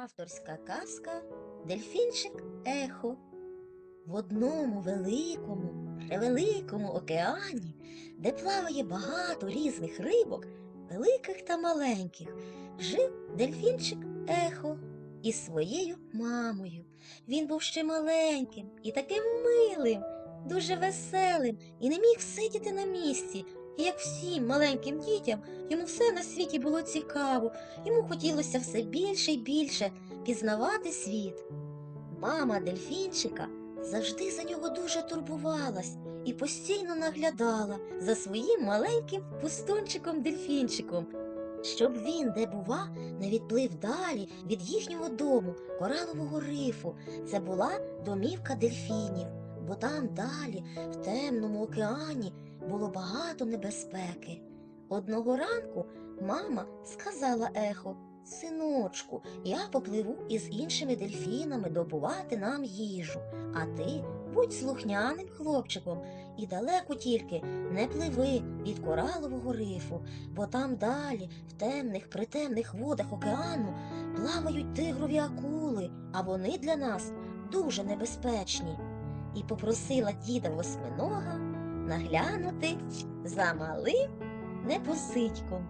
Авторська казка Дельфінчик Ехо. В одному великому, превеликому океані, де плаває багато різних рибок, великих та маленьких, жив дельфінчик Ехо із своєю мамою. Він був ще маленьким і таким милим, дуже веселим і не міг сидіти на місці. І як всім маленьким дітям, йому все на світі було цікаво, йому хотілося все більше і більше пізнавати світ. Мама дельфінчика завжди за нього дуже турбувалась і постійно наглядала за своїм маленьким пустунчиком дельфінчиком, щоб він, де бува, не відплив далі від їхнього дому, коралового рифу. Це була домівка дельфінів, бо там далі, в темному океані, було багато небезпеки. Одного ранку мама сказала ехо, синочку, я попливу із іншими дельфінами добувати нам їжу, а ти будь слухняним хлопчиком і далеко тільки не пливи від коралового рифу, бо там далі, в темних притемних водах океану, плавають тигрові акули, а вони для нас дуже небезпечні. І попросила діда восьминога наглянути за малим непосидьком.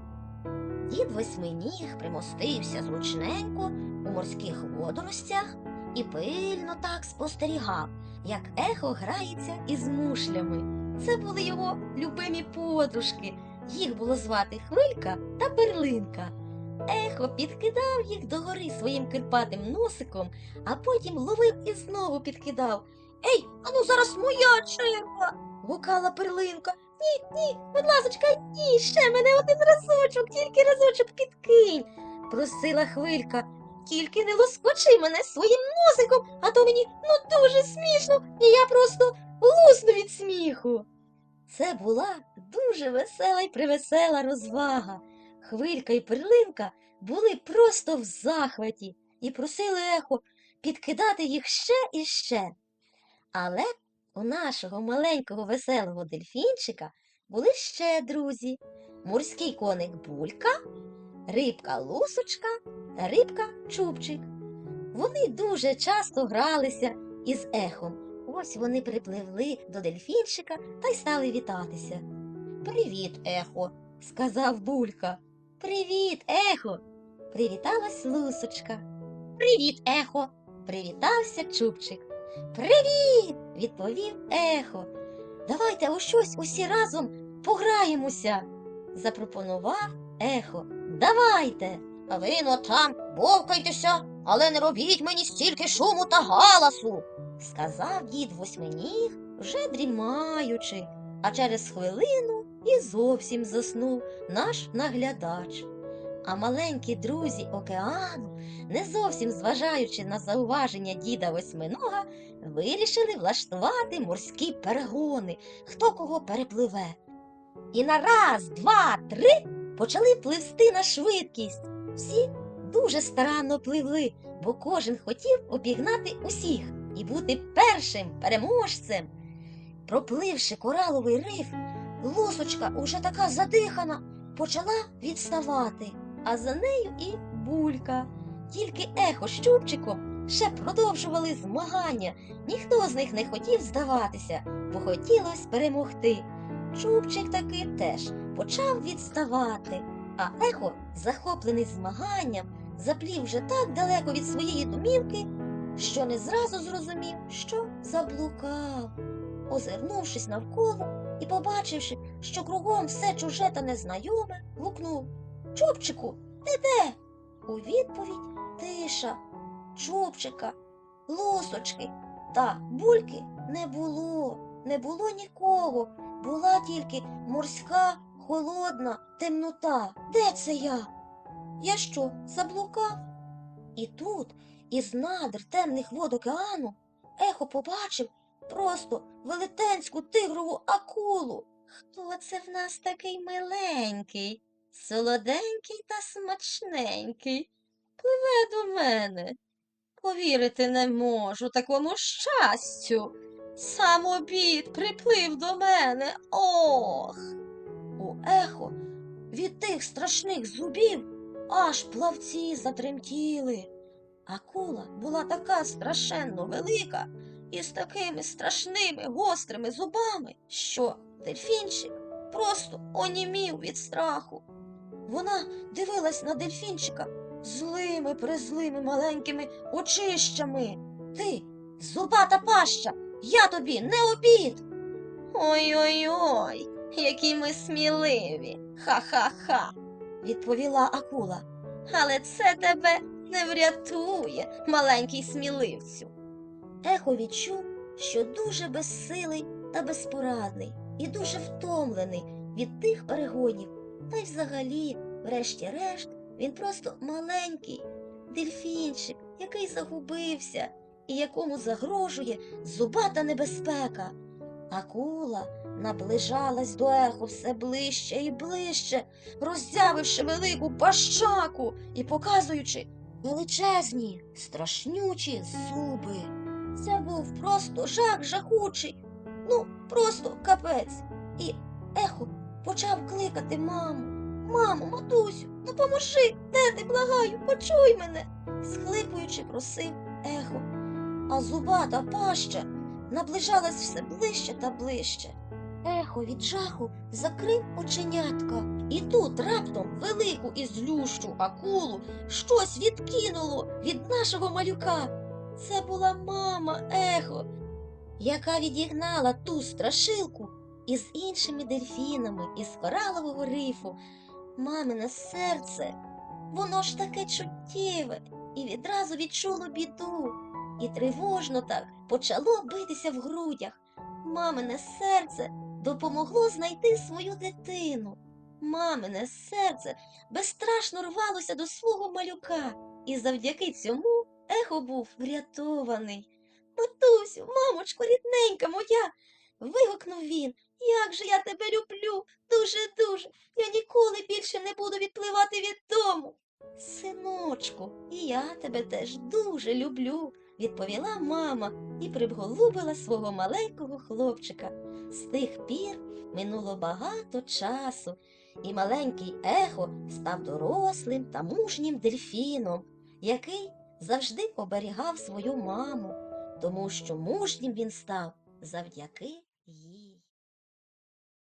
Дід восьминіг примостився зручненько у морських водоростях і пильно так спостерігав, як ехо грається із мушлями. Це були його любимі подружки. Їх було звати Хвилька та Перлинка. Ехо підкидав їх догори своїм кирпатим носиком, а потім ловив і знову підкидав. Ей, ану зараз моя черга. Гукала перлинка. Ні, ні, будь ласочка, ні, ще мене один разочок, тільки разочок підкинь, просила хвилька. Тільки не лоскочи мене своїм носиком, а то мені ну дуже смішно, і я просто лусну від сміху. Це була дуже весела й привесела розвага. Хвилька і перлинка були просто в захваті і просили ехо підкидати їх ще і ще. Але у нашого маленького веселого дельфінчика були ще друзі: морський коник Булька, рибка Лусочка та рибка Чубчик. Вони дуже часто гралися із ехом. Ось вони припливли до дельфінчика та й стали вітатися. Привіт, ехо, сказав Булька. Привіт, ехо. Привіталась Лусочка. Привіт, ехо. Привітався Чубчик. Привіт! відповів ехо. Давайте у щось усі разом пограємося, запропонував ехо. Давайте. А ви но там бовкайтеся, але не робіть мені стільки шуму та галасу, сказав дід восьминіг, вже дрімаючи, а через хвилину і зовсім заснув наш наглядач. А маленькі друзі океану, не зовсім зважаючи на зауваження діда восьминога, вирішили влаштувати морські перегони, хто кого перепливе. І на раз, два, три почали пливсти на швидкість. Всі дуже старанно пливли, бо кожен хотів обігнати усіх і бути першим переможцем. Пропливши кораловий риф, лосочка, уже така задихана, почала відставати, а за нею і булька. Тільки ехо з Чубчиком ще продовжували змагання. Ніхто з них не хотів здаватися, бо хотілося перемогти. Чубчик таки теж почав відставати, а ехо, захоплений змаганням, заплів вже так далеко від своєї домівки, що не зразу зрозумів, що заблукав. Озирнувшись навколо і побачивши, що кругом все чуже та незнайоме, гукнув Чубчику, ти де? У відповідь тиша, чубчика, лусочки та бульки не було, не було нікого. Була тільки морська, холодна темнота. Де це я? Я що, заблукав? І тут, із надр темних вод океану, ехо побачив просто велетенську тигрову акулу. Хто це в нас такий миленький, солоденький та смачненький? Пливе до мене. Повірити не можу такому щастю. Сам обід приплив до мене. Ох. У ехо від тих страшних зубів аж плавці затремтіли. Акула була така страшенно велика і з такими страшними гострими зубами, що дельфінчик просто онімів від страху. Вона дивилась на дельфінчика злими призлими маленькими очищами. Ти, зубата паща, я тобі не обід. Ой-ой-ой, які ми сміливі. Ха-ха-ха, відповіла акула. Але це тебе не врятує, маленький сміливцю. Ехо відчув, що дуже безсилий та безпорадний і дуже втомлений від тих перегонів. Та й взагалі, врешті-решт, він просто маленький дельфінчик, який загубився і якому загрожує зубата небезпека. Акула наближалась до ехо все ближче і ближче, роззявивши велику пащаку і показуючи величезні, страшнючі зуби. Це був просто жах жахучий, ну, просто капець. І ехо почав кликати маму. Мамо, матусю, допоможи, де ти, благаю, почуй мене, схлипуючи, просив ехо. А зубата паща наближалась все ближче та ближче. Ехо від жаху закрив оченятка, і тут раптом велику і злющу акулу щось відкинуло від нашого малюка. Це була мама ехо, яка відігнала ту страшилку із іншими дельфінами із коралового рифу. Мамине серце, воно ж таке чуттєве і відразу відчуло біду, і тривожно так почало битися в грудях. Мамине серце допомогло знайти свою дитину. Мамине серце безстрашно рвалося до свого малюка, і завдяки цьому ехо був врятований. Матусю, мамочко, рідненька моя. вигукнув він. Як же я тебе люблю, дуже-дуже. Я ніколи більше не буду відпливати від дому. Синочку, і я тебе теж дуже люблю, відповіла мама і приголубила свого маленького хлопчика. З тих пір минуло багато часу, і маленький ехо став дорослим та мужнім дельфіном, який завжди оберігав свою маму, тому що мужнім він став завдяки